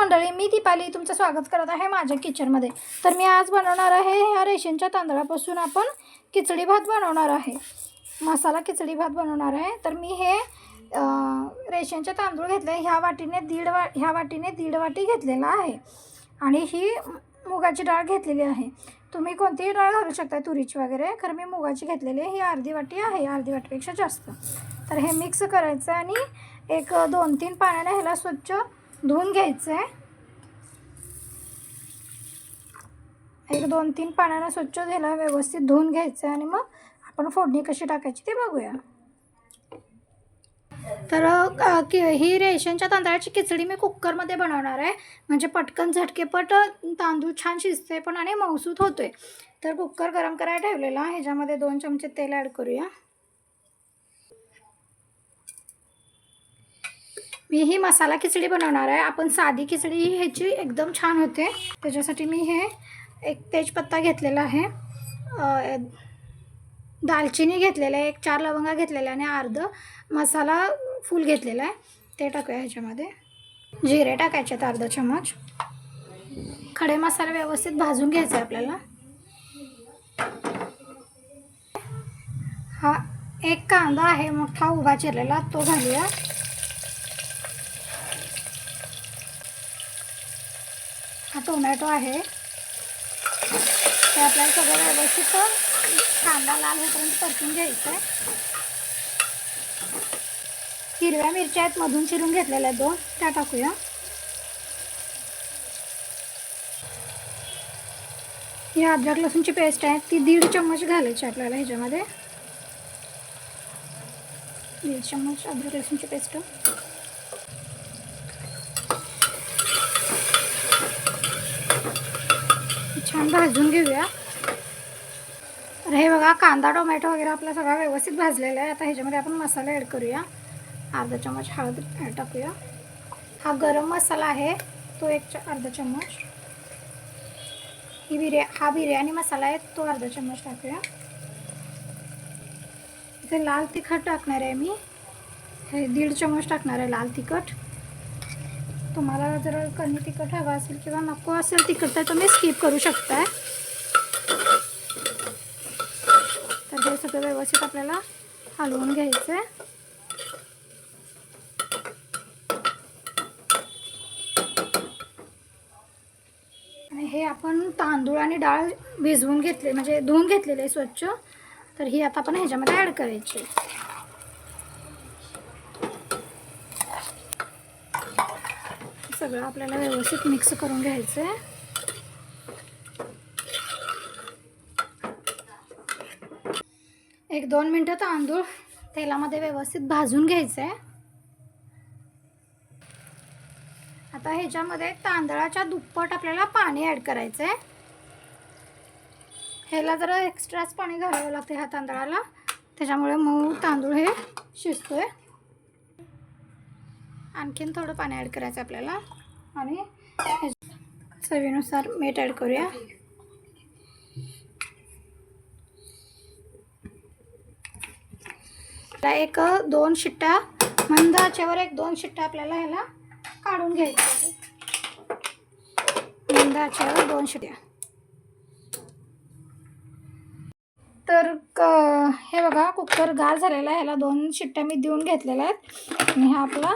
मंडळी मी दीपाली तुमचं स्वागत करत आहे माझ्या किचनमध्ये. तर मी आज बनवणार आहे ह्या रेशनच्या तांदळापासून आपण खिचडी भात बनवणार आहे. मसाला खिचडी भात बनवणार आहे. तर मी हे रेशनचे तांदूळ घेतले ह्या वाटीने दीड वा ह्या वाटीने दीड वाटी घेतलेला आहे. आणि ही मुगाची डाळ घेतलेली आहे. तुम्ही कोणतीही डाळ घालू शकता तुरीची वगैरे खरं मी मुगाची घेतलेली ही अर्धी वाटी आहे अर्धी वाटीपेक्षा जास्त. तर हे मिक्स करायचं आणि एक दोन तीन पाण्याने ह्याला स्वच्छ धुवून घ्यायचं आहे एक दोन तीन पाण्यानं स्वच्छ ह्याला व्यवस्थित धुवून घ्यायचं आहे आणि मग आपण फोडणी कशी टाकायची ते बघूया. तर कि ही रेशनच्या तांदळाची खिचडी मी कुकरमध्ये बनवणार आहे. म्हणजे पटकन झटकेपट तांदूळ छान शिजते पण आणि मौसूत होतोय. तर कुकर गरम करायला ठेवलेला ह्याच्यामध्ये दोन चमचे तेल ॲड करूया. मी ही मसाला खिचडी बनवणार आहे. आपण साधी खिचडी ही ह्याची एकदम छान होते. त्याच्यासाठी मी हे एक तेजपत्ता घेतलेला आहे. दालचिनी घेतलेलं आहे. एक चार लवंगा घेतलेल्या आणि अर्ध मसाला फूल घेतलेला आहे. ते टाकूया ह्याच्यामध्ये. जिरे टाकायचे आहेत अर्धा चमच खडे मसाले व्यवस्थित भाजून घ्यायचा आहे आपल्याला. हा एक कांदा आहे मोठा उभा चिरलेला तो घालूया. टोमॅटो आहे. ते आपल्याला सगळं व्यवस्थित कांदा लाल होईपर्यंत परतून घ्यायचं आहे हिरव्या मिरच्या आहेत मधून चिरून घेतलेल्या दोन. त्या टाकूया. ही अद्रक लसूणची पेस्ट आहे. ती दीड चम्मच घालायची आपल्याला ह्याच्यामध्ये. दीड चम्मच अद्रक लसूणची पेस्ट. छान भाजून घेऊया. तर हे बघा कांदा टोमॅटो वगैरे आपला सगळा व्यवस्थित भाजलेला आहे. आता ह्याच्यामध्ये आपण मसाला ॲड करूया. अर्धा चम्मच हळद टाकूया. हा गरम मसाला आहे. तो एक च अर्धा चम्मच. ही बिर्या हा बिर्याणी मसाला आहे. तो अर्धा चम्मच टाकूया. इथे लाल तिखट टाकणार आहे मी. हे दीड चम्मच टाकणार आहे लाल तिखट. तुम्हाला जर कमी तिखट हवं असेल किंवा नको असेल तिखट तर तुम्ही स्किप करू शकताय. तर हे सगळं व्यवस्थित आपल्याला हलवून घ्यायचं आहे आणि हे आपण तांदूळ आणि डाळ भिजवून घेतले म्हणजे धुवून घेतलेले स्वच्छ. तर ही आता आपण ह्याच्यामध्ये ॲड करायची. सगळं आपल्याला व्यवस्थित मिक्स करून घ्यायचं आहे एक दोन मिनटं तांदूळ तेलामध्ये व्यवस्थित भाजून घ्यायचं आहे आता ह्याच्यामध्ये तांदळाच्या दुप्पट आपल्याला पाणी ॲड करायचं आहे ह्याला जरा एक्स्ट्राच पाणी घालावं लागते ह्या तांदळाला. त्याच्यामुळे मऊ तांदूळ हे शिजतो आहे आणखीन थोडं पाणी ॲड करायचं आपल्याला. आणि चवीनुसार मीठ ॲड करूया. एक दोन शिट्ट्या मंद आचेवर एक दोन शिट्ट्या आपल्याला ह्याला काढून घ्यायचं आहे. मंद आचेवर दोन शिट्ट्या. तर क हे बघा कुकर गार झालेला आहे. ह्याला दोन शिट्ट्या मी देऊन घेतलेल्या आहेत. आणि हा आपला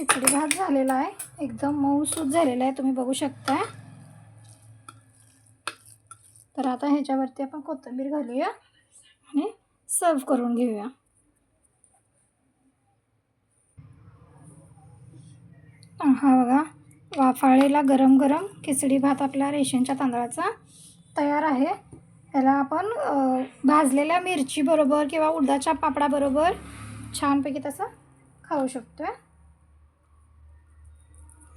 खिचडी भात झालेला आहे. एकदम मऊसूत झालेला आहे. तुम्ही बघू शकताय तर आता ह्याच्यावरती आपण कोथिंबीर घालूया आणि सर्व करून घेऊया. हा बघा वाफाळेला गरम गरम खिचडी भात आपल्या रेशनच्या तांदळाचा तयार आहे. त्याला आपण भाजलेल्या मिरची बरोबर किंवा उडदाच्या पापडाबरोबर छानपैकी तसं खाऊ शकतो आहे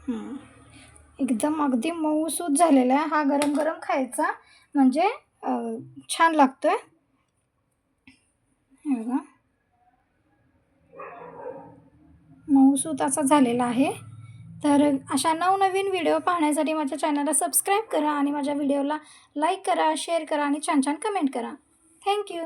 एकदम अगदी मऊसूत झालेला आहे. हा गरम गरम खायचा. म्हणजे छान लागतो आहे बघा. मऊसूत असा झालेला आहे. तर अशा नवनवीन व्हिडिओ पाहण्यासाठी माझ्या चॅनलला सबस्क्राईब करा आणि माझ्या व्हिडिओला लाईक करा शेअर करा आणि छान छान कमेंट करा. थँक्यू